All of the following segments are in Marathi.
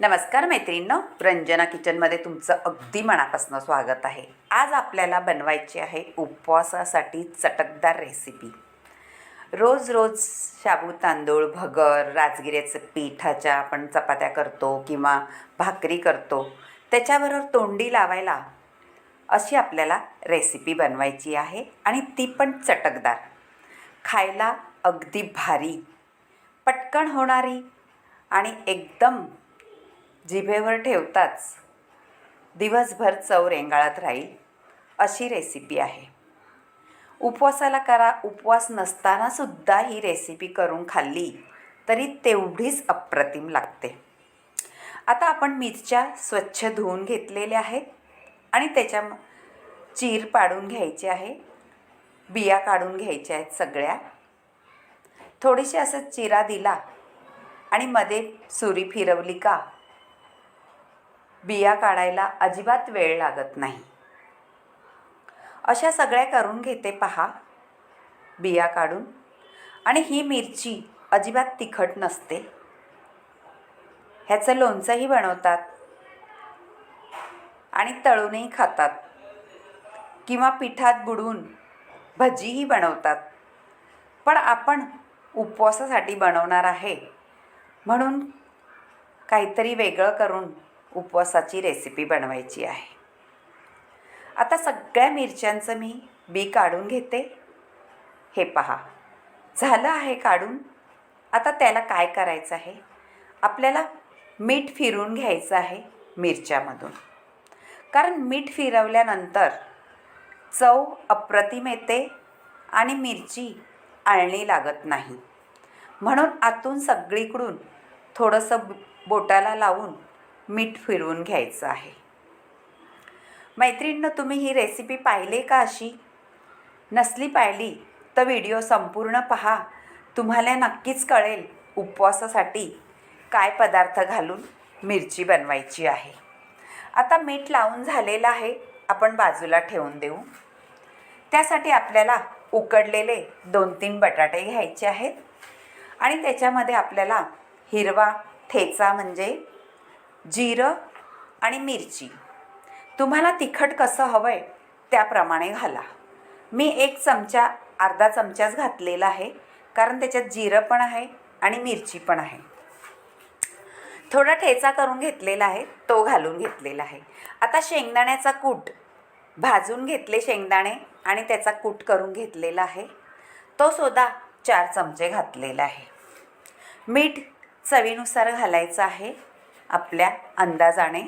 नमस्कार मैत्रिणींनो रंजना किचनमध्ये तुमचं अगदी मनापासून स्वागत आहे. आज आपल्याला बनवायची आहे उपवासासाठी चटकदार रेसिपी रोज रोज शाबू तांदूळ भगर राजगिऱ्याचं पिठाच्या आपण चपात्या करतो किंवा भाकरी करतो त्याच्याबरोबर तोंडी लावायला अशी आपल्याला रेसिपी बनवायची आहे आणि ती पण चटकदार. खायला अगदी भारी पटकन होणारी आणि एकदम जिभेवर ठेवताच दिवसभर चव रेंगाळत राहील अशी रेसिपी आहे. उपवासाला करा उपवास नसतानासुद्धा ही रेसिपी करून खाल्ली तरी तेवढीच अप्रतिम लागते. आता आपण मिरच्या स्वच्छ धुवून घेतलेल्या आहेत आणि त्याच्या चीर पाडून घ्यायची आहे. बिया काढून घ्यायच्या आहेत सगळ्या. थोडीशी असं चिरा दिला आणि मध्ये सुरी फिरवली का? बिया काढायला अजिबात वेळ लागत नाही. अशा सगळ्या करून घेते पहा. बिया काढून. आणि ही मिरची अजिबात तिखट नसते. ह्याचं लोणचंही बनवतात. आणि तळूनही खातात. किंवा पिठात बुडवून भजीही बनवतात. पण आपण उपवासासाठी बनवणार आहे. म्हणून काहीतरी वेगळं करून उपवासाची रेसिपी बनवायची आहे. आता सगळ्या मिरच्यांचं मी बी काढून घेते. हे पहा. झालं आहे काढून. आता त्याला काय करायचं आहे? आपल्याला मीठ फिरून घ्यायचं आहे मिरच्यामधून. कारण मीठ फिरवल्यानंतर चव अप्रतिम येते आणि मिरची आळणी लागत नाही. म्हणून आतून सगळीकडून थोडंसं बोटाला लावून मीठ फिरवून घ्यायचं आहे. मैत्रिणीनं तुम्ही ही रेसिपी पाहिली का अशी? नसली पाहिली तर व्हिडिओ संपूर्ण पहा. तुम्हाला नक्कीच कळेल उपवासासाठी काय पदार्थ घालून मिरची बनवायची आहे. आता मीठ लावून झालेलं आहे आपण बाजूला ठेवून देऊ. त्यासाठी आपल्याला उकडलेले दोन तीन बटाटे घ्यायचे आहेत. आणि त्याच्यामध्ये आपल्याला हिरवा ठेचा म्हणजे जिरं आणि मिरची. तुम्हाला तिखट कसं हवं आहे त्याप्रमाणे घाला. मी एक चमचा अर्धा चमचाच घातलेला आहे कारण त्याच्यात जिरं पण आहे आणि मिरची पण आहे. थोडा ठेचा करून घेतलेला आहे तो घालून घेतलेला आहे. आता शेंगदाण्याचा कूट. भाजून घेतले शेंगदाणे आणि त्याचा कूट करून घेतलेला आहे. तो सुद्धा चार चमचे घातलेला आहे. मीठ चवीनुसार घालायचं आहे. आपल्या अंदाजाने.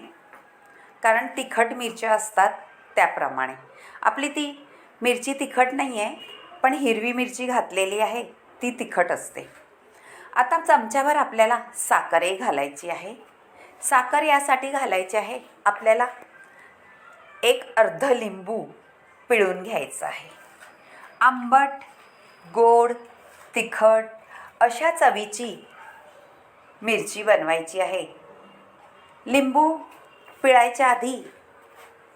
कारण तिखट मिरच्या असतात त्याप्रमाणे. आपली ती मिरची तिखट नाही आहे पण हिरवी मिरची घातलेली आहे ती तिखट असते. आता चमच्यावर आपल्याला साखरही घालायची आहे. साखर यासाठी घालायची आहे आपल्याला एक अर्ध लिंबू पिळून घ्यायचं आहे. आंबट गोड तिखट अशा चवीची मिरची बनवायची आहे. लिंबू पिळायच्या आधी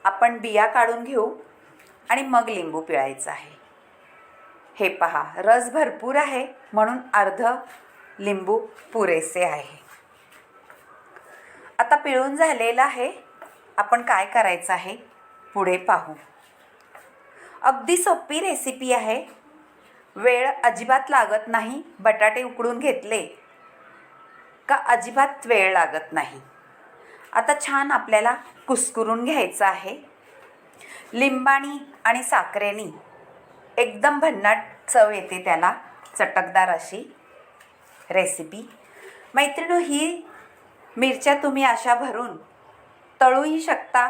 आपण बिया काढून घेऊ आणि मग लिंबू पिळायचं आहे. हे पहा रस भरपूर आहे म्हणून अर्ध लिंबू पुरेसे आहे. आता पिळून झालेलं आहे. आपण काय करायचं आहे? पुढे पाहू. अगदी सोपी रेसिपी आहे. वेळ अजिबात लागत नाही. बटाटे उकडून घेतले का अजिबात वेळ लागत नाही. आता छान आपल्याला कुस्करून घ्यायचं आहे. लिंबाणी आणि साखरेनी एकदम भन्नाट चव येते त्याला चटकदार अशी रेसिपी मैत्रिणो ही मिरच्या तुम्ही अशा भरून तळूही शकता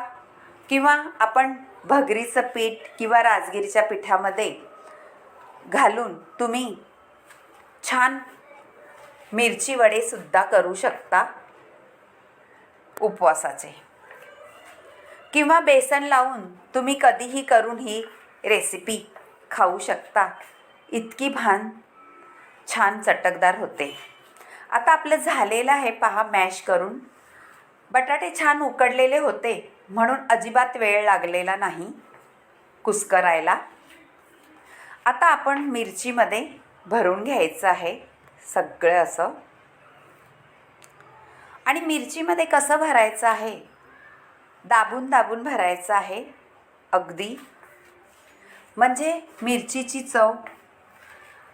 किंवा आपण भगरीचं पीठ किंवा राजगिरीच्या पिठामध्ये घालून तुम्ही छान मिरची वडेसुद्धा करू शकता. उपवासाचे. किंवा बेसन लावून तुम्ही कधीही करून ही रेसिपी खाऊ शकता. इतकी भान छान चटकदार होते. आता आपलं झालेलं आहे पहा मॅश करून. बटाटे छान उकडलेले होते म्हणून अजिबात वेळ लागलेला नाही कुस्करायला. आता आपण मिरचीमध्ये भरून घ्यायचं आहे सगळं असं. आणि मिरचीमध्ये कसं भरायचं आहे? दाबून दाबून भरायचं आहे अगदी. म्हणजे मिरचीची चव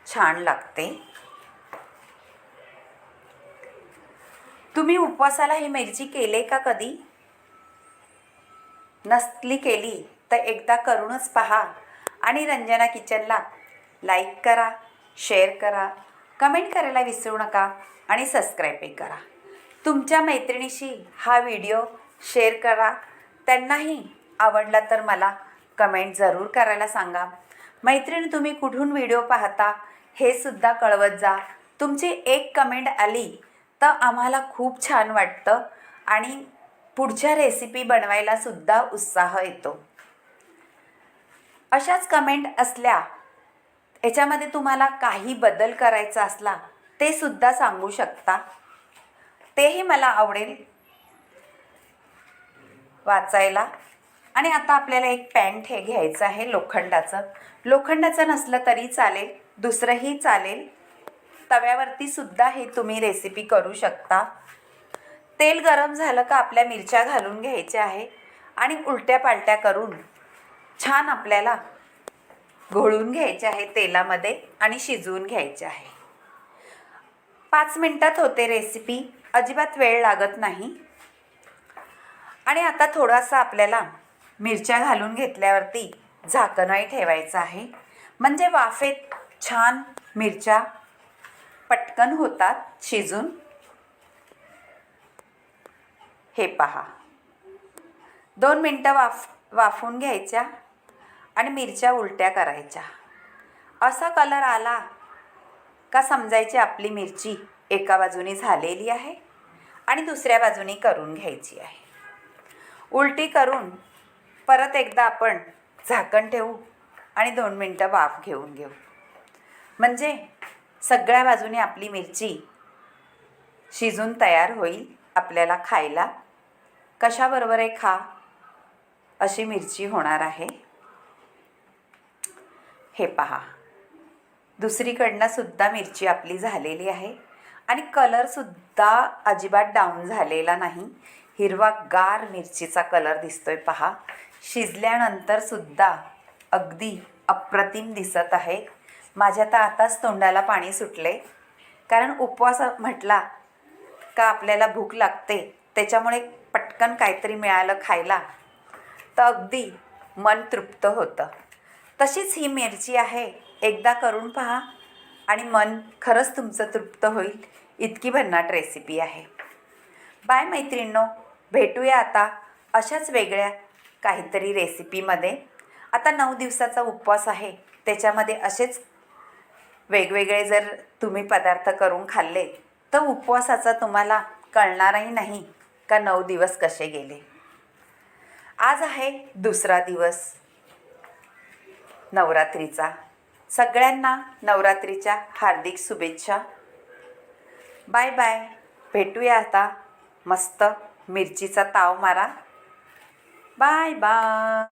छान लागते. तुम्ही उपवासाला ही मिरची केले का कधी? नसली केली तर एकदा करूनच पहा आणि रंजना किचनला लाईक करा शेअर करा कमेंट करायला विसरू नका आणि सबस्क्राईबही करा. तुमच्या मैत्रिणीशी हा व्हिडिओ शेअर करा. त्यांनाही आवडला तर मला कमेंट जरूर करायला सांगा. मैत्रिणी तुम्ही कुठून व्हिडिओ पाहता हे सुद्धा कळवत जा. तुमची एक कमेंट आली तर आम्हाला खूप छान वाटतं आणि पुढच्या रेसिपी बनवायला सुद्धा उत्साह येतो. अशाच कमेंट असल्या याच्यामध्ये तुम्हाला काही बदल करायचा असला ते सुद्धा सांगू शकता. तेही मला आवडेल वाचायला. आणि आता आपल्याला एक पॅन्ट हे घ्यायचं आहे लोखंडाचं. लोखंडाचं नसलं तरी चालेल दुसरंही चालेल. तव्यावरती सुद्धा हे तुम्ही रेसिपी करू शकता. तेल गरम झालं का आपल्या मिरच्या घालून घ्यायच्या आहे आणि उलट्या पालट्या करून छान आपल्याला घोळून घ्यायचे आहे तेलामध्ये आणि शिजवून घ्यायचे आहे. पाच मिनटात होते रेसिपी अजिबात वेळ लागत नाही. आणि आता थोडासा आपल्याला मिरच्या घालून घेतल्यावरती झाकणही ठेवायचं आहे. म्हणजे वाफेत छान मिरच्या पटकन होतात शिजून. हे पहा. दोन मिनटं वाफ वाफून घ्यायच्या आणि मिरच्या उलट्या करायच्या. असा कलर आला का समजायची आपली मिरची एका बाजूने झालेली आहे. आणि दुसऱ्या बाजूने करून घ्यायची आहे. उलटी करून परत एकदा आपण झाकण ठेवू आणि दोन मिनटं वाफ घेऊन घेऊ. म्हणजे सगळ्या बाजूने आपली मिरची शिजून तयार होईल आपल्याला खायला. कशाबरोबर आहे खा? अशी मिरची होणार आहे. हे पहा. दुसरीकडनं सुद्धा मिरची आपली झालेली आहे. आणि कलरसुद्धा अजिबात डाऊन झालेला नाही. हिरवा गार मिरचीचा कलर दिसतोय पहा. शिजल्यानंतर सुद्धा अगदी अप्रतिम दिसत आहे. माझ्या तर आताच तोंडाला पाणी सुटले. कारण उपवास म्हटला का आपल्याला भूक लागते त्याच्यामुळे पटकन काहीतरी मिळालं खायला. तर अगदी मन तृप्त होतं. तशीच ही मिरची आहे. एकदा करून पहा. आणि मन खरंच तुमचं तृप्त होईल. इतकी भन्नाट रेसिपी आहे. बाय मैत्रिणींनो भेटूया आता अशाच वेगळ्या काहीतरी रेसिपीमध्ये आता नऊ दिवसाचा उपवास आहे. त्याच्यामध्ये असेच वेगवेगळे जर तुम्ही पदार्थ करून खाल्ले तर उपवासाचा तुम्हाला कळणारही नाही का नऊ दिवस कसे गेले. आज आहे दुसरा दिवस. नवरात्रीचा. सगळ्यांना नवरात्रीच्या हार्दिक शुभेच्छा. Bye bye. भेटूया आता. मस्त मिरचीचा ताव मारा. Bye bye.